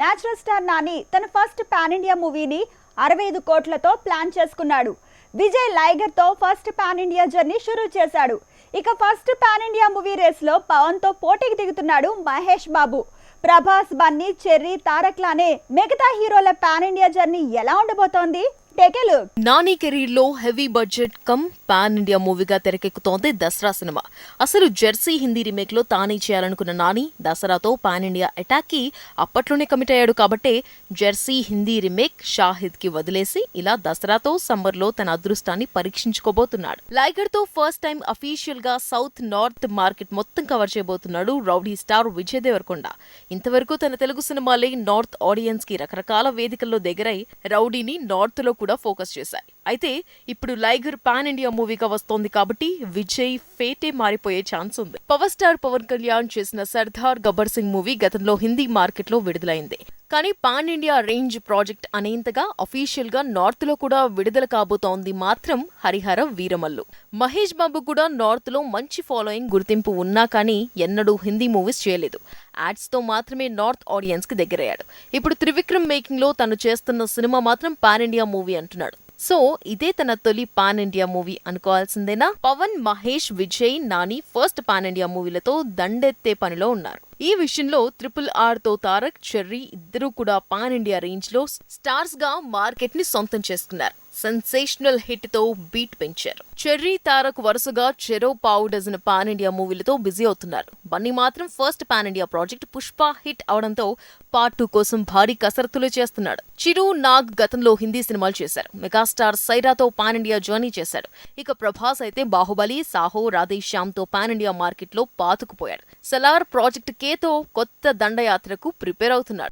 Natural star Nani తన first pan India మూవీని అరవై ఐదు కోట్లతో ప్లాన్ చేసుకున్నాడు. విజయ్ లైగర్తో ఫస్ట్ పాన్ ఇండియా జర్నీ షురూ చేశాడు. ఇక ఫస్ట్ పాన్ ఇండియా మూవీ రేస్లో పవన్తో పోటీకి దిగుతున్నాడు మహేష్ బాబు. ప్రభాస్ బన్నీ చెర్రీ తారక్ లానే మిగతా హీరోల పాన్ ఇండియా జర్నీ ఎలా ఉండబోతోంది? టేకే లుక్ నాని కెరీర్లో heavy budget cum pan India మూవీగా తెరకెక్కుతోంది దసరా సినిమా. అసలు జెర్సీ హిందీ రీమేక్లో తానే చేయాలనుకున్న నాని దసరాతో పాన్ ఇండియా అటాక్కి అప్పట్లోనే కమిట్ అయ్యాడు కాబట్టే జెర్సీ హిందీ రీమేక్ షాహిద్కి వదిలేసి ఇలా దసరాతో సమ్మర్లో తన అదృష్టాన్ని పరీక్షించుకోబోతున్నాడు. లైగర్తో ఫస్ట్ టైం అఫీషియల్గా సౌత్ నార్త్ మార్కెట్ మొత్తం కవర్ చేయబోతున్నాడు రౌడీ స్టార్ విజయ్ దేవరకొండ. ఇంతవరకు తన తెలుగు సినిమాలే నార్త్ ఆడియన్స్కి రకరకాల వేదికల్లో దగ్గరై రౌడీని నార్త్లో కూడా ఫోకస్ చేశాయి. అయితే ఇప్పుడు లైగర్ పాన్ ఇండియా మూవీగా వస్తోంది కాబట్టి విజయ్ ఫేటే మారిపోయే ఛాన్స్ ఉంది. పవర్ స్టార్ పవన్ కళ్యాణ్ చేసిన సర్దార్ గబ్బర్ సింగ్ మూవీ గతంలో హిందీ మార్కెట్లో విడుదలైంది. కానీ పాన్ ఇండియా రేంజ్ ప్రాజెక్ట్ అనేంతగా అఫీషియల్గా నార్త్లో కూడా విడుదల కాబోతోంది మాత్రం హరిహర వీరమల్లు. మహేష్ బాబు కూడా నార్త్లో మంచి ఫాలోయింగ్ గుర్తింపు ఉన్నా కానీ ఎన్నడూ హిందీ మూవీస్ చేయలేదు. యాడ్స్తో మాత్రమే నార్త్ ఆడియన్స్కి దగ్గరయ్యాడు. ఇప్పుడు త్రివిక్రమ్ మేకింగ్లో తను చేస్తున్న సినిమా మాత్రం పాన్ ఇండియా మూవీ అంటున్నాడు. సో ఇదే తన తొలి pan India movie అనుకోవాల్సిందేనా? Pavan Mahesh Vijay Nani first pan India మూవీలతో దండెత్తే పనిలో ఉన్నారు. ఈ విషయంలో ట్రిపుల్ ఆర్తో తారక్ చెర్రీ ఇద్దరూ కూడా పాన్ ఇండియా రేంజ్లో స్టార్స్గా మార్కెట్ని సొంతం చేసుకున్నారు. సెన్సేషనల్ హిట్తో బీట్ పెంచారు. చెర్రీ తారక్ వరుసగా చెరో పావు డజన్ పాన్ ఇండియా మూవీలతో బిజీ అవుతున్నారు. బన్నీ మాత్రం first pan India project Pushpa hit అవడంతో పార్ట్ టూ కోసం భారీ కసరత్తులు చేస్తున్నాడు. చిరు నాగ్ గతంలో హిందీ సినిమాలు చేశారు. మెగాస్టార్ సైరాతో పాన్ ఇండియా జర్నీ చేశాడు. ఇక ప్రభాస్ అయితే బాహుబలి సాహో రాధేశ్యామ్తో పాన్ ఇండియా మార్కెట్లో పాతుకుపోయాడు. సలార్ ప్రాజెక్ట్ కేతో కొత్త దండయాత్రకు ప్రిపేర్ అవుతున్నాడు.